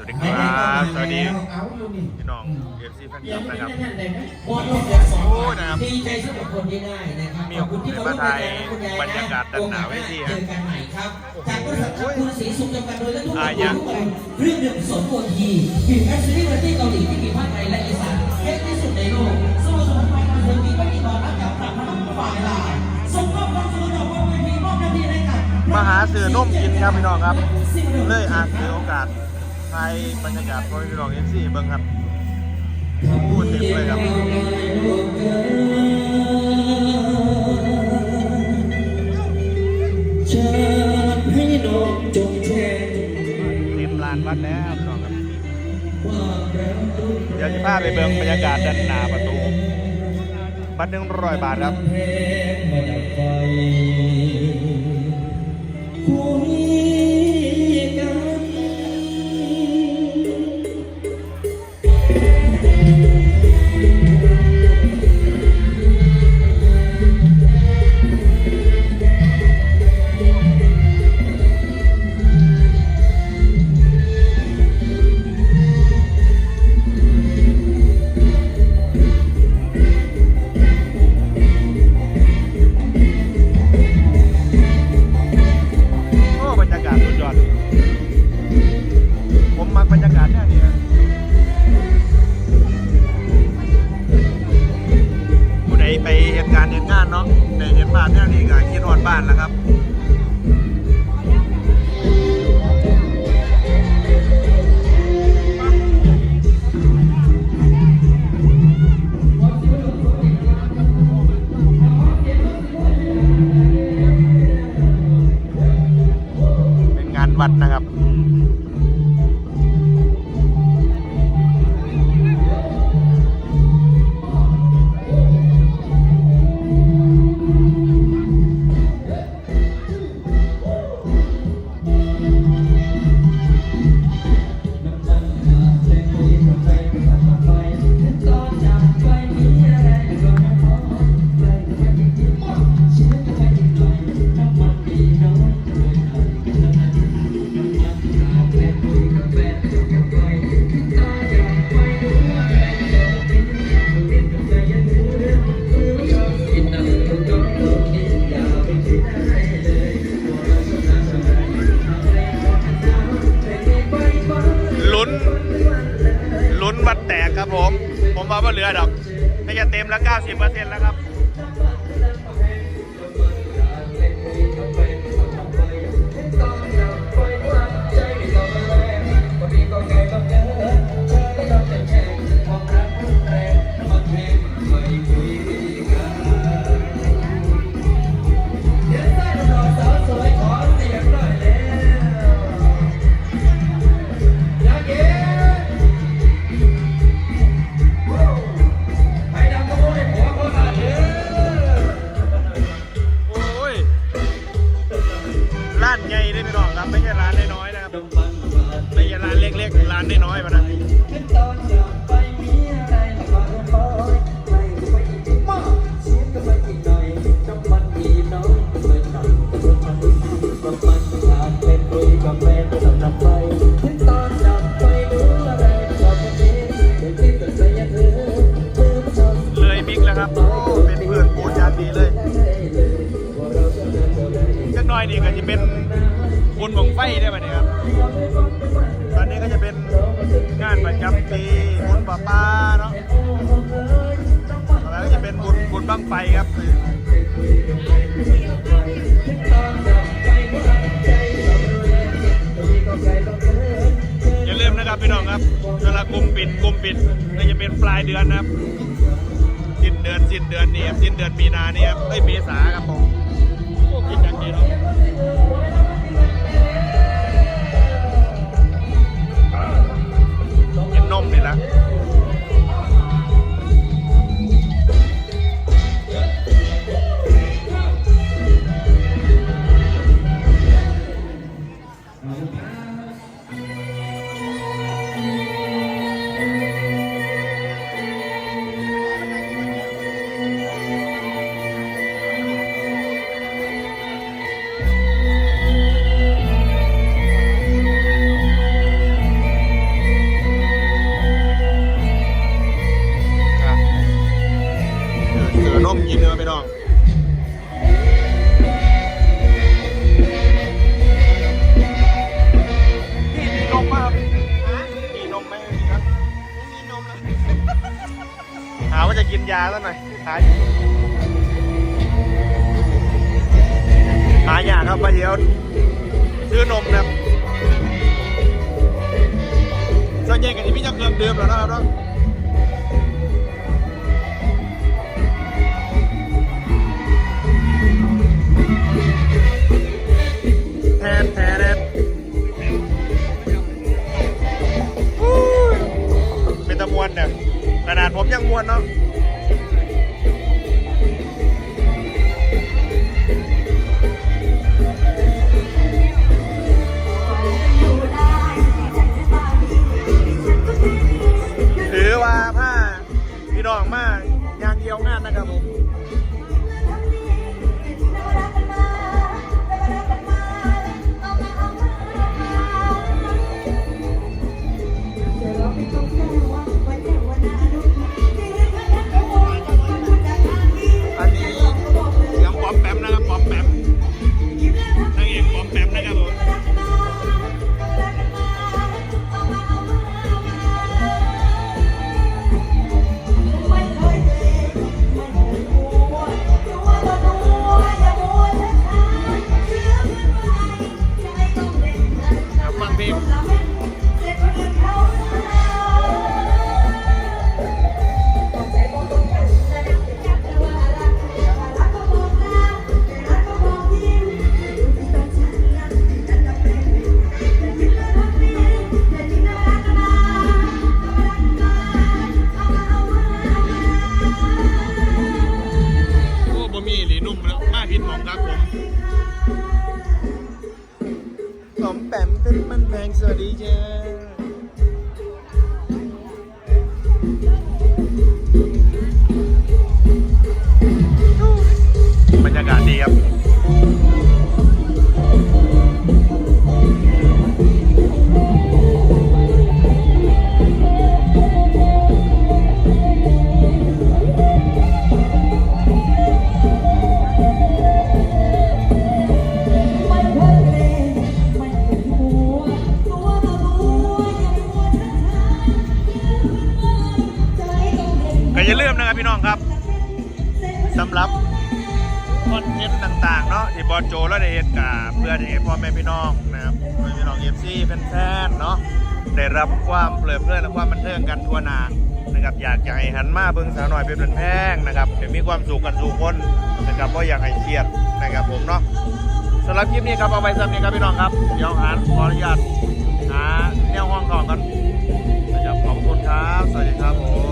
วัสดีครับสวัสดีเอาอยู่นี่พี่น้องเอฟซีแฟนคลับนะครับบอลลูกแบบสองโอ้นะครับดีใจสำหรับคนที่ได้นะครับมีขอบคุณที่โอกาสมาได้ร่วมบรรยากาศด้านหน้าเวทีเจฮะอกันใหม่ครับจากบริษัทคุณศรีสุขจำกัดโดยและทุกคนอ่าทุยังกคนเครื่องดื่มสมบูรณ์ทีผิวแอคซิลิเวอร์ตี้เกาหลีที่มีภาคไทยและอีสานเท่ที่สุดในโลกสมุทรสงครามมาถึงมีไม่กี่ตอนรับจากปรับพลังฝ่ายลายส่งมอบความสุขจากบนเวทีมอบหน้าที่ให้กับมาหาซื้อนมกินครับพี่น้องครับเลยอาจถือโอกาส ไทยบรรยากาศของพี่น้องเอฟซีเบิ้งครับพูดถึงเลยครับเชิญให้นกจงแทนเต็มลานวัดแล้วพี่น้องครับความรักทุกเดี๋ยวจะพาไปเบิ้งบรรยากาศด้านหน้าประตู บัตรหนึ่งร้อยบาทครับานเนาะในเห็นบ้านเนี่ยนี่ก็คิดฮอดบ้านแล้วครับวัดนะครับ ผมว่าว่าเหลือดอกน่าจะเต็มแล้ว 90%แล้วครับ ใหญ่ได้ไม่หรอกครับไม่ใช่ร้านน้อยๆนะครับไม่ใช่ร้านเล็กๆร้านน้อยๆมานะ น่อยนี่ก็จะเป็นบุญบังไฟได้ไหมเนี่ยครับ ตอนนี้ก็จะเป็นงานประจำปีบุญป่าป้าเนาะแล้วก็จะเป็นบุญบุญบังไฟครับอย่าลืมนะครับพี่น้องครับเวลากลุ่มปิดกลุ่มปิดก็จะเป็นปลายเดือนนะครับสิ้นเดือนสิ้นเดือนนี้ครับสิ้นเดือนมีนาเนี่ยครับเอ้ยเมษาครับผมโอ้กินจังดีเนาะ ยาซะหน่อยหาหายากครับมาเดี๋ยวซื้อนมนะครับส่วนใหญ่กันที่พี่จะเครื่องดื่มแล้วนะครับเนาะแทนแทนแทนเป็นตะมวนเนี่ยขนาดผมยังมวนเนาะ บ็อย่าลืมนะครับพี่น้องครับสำหรับคอนเทนต์ต่างๆเนาะที่บอลโจแล้วได้เห็นกับเพื่อนๆพ่อแม่พี่น้องนะครับพี่น้องเอฟซีแฟนๆเนาะได้รับความเพลิดเพลินและความบันเทิงกันทั่วนานะครับอยากให้หันมาเบิ่งสาวหน่อยเป็นเพื่อนแพงนะครับเดี๋มีความสุขกันทุกคนนะครับเพราะอยากให้เครียดนะครับผมเนาะสำหรับคลิปนี้ครับเอาไว้ซ้ำนี้ครับพี่น้องครับเดี๋วหานขออนุญาตหาแนวห้องก่อนกันนะครับขอบคุณครับ สวัสดีครับผม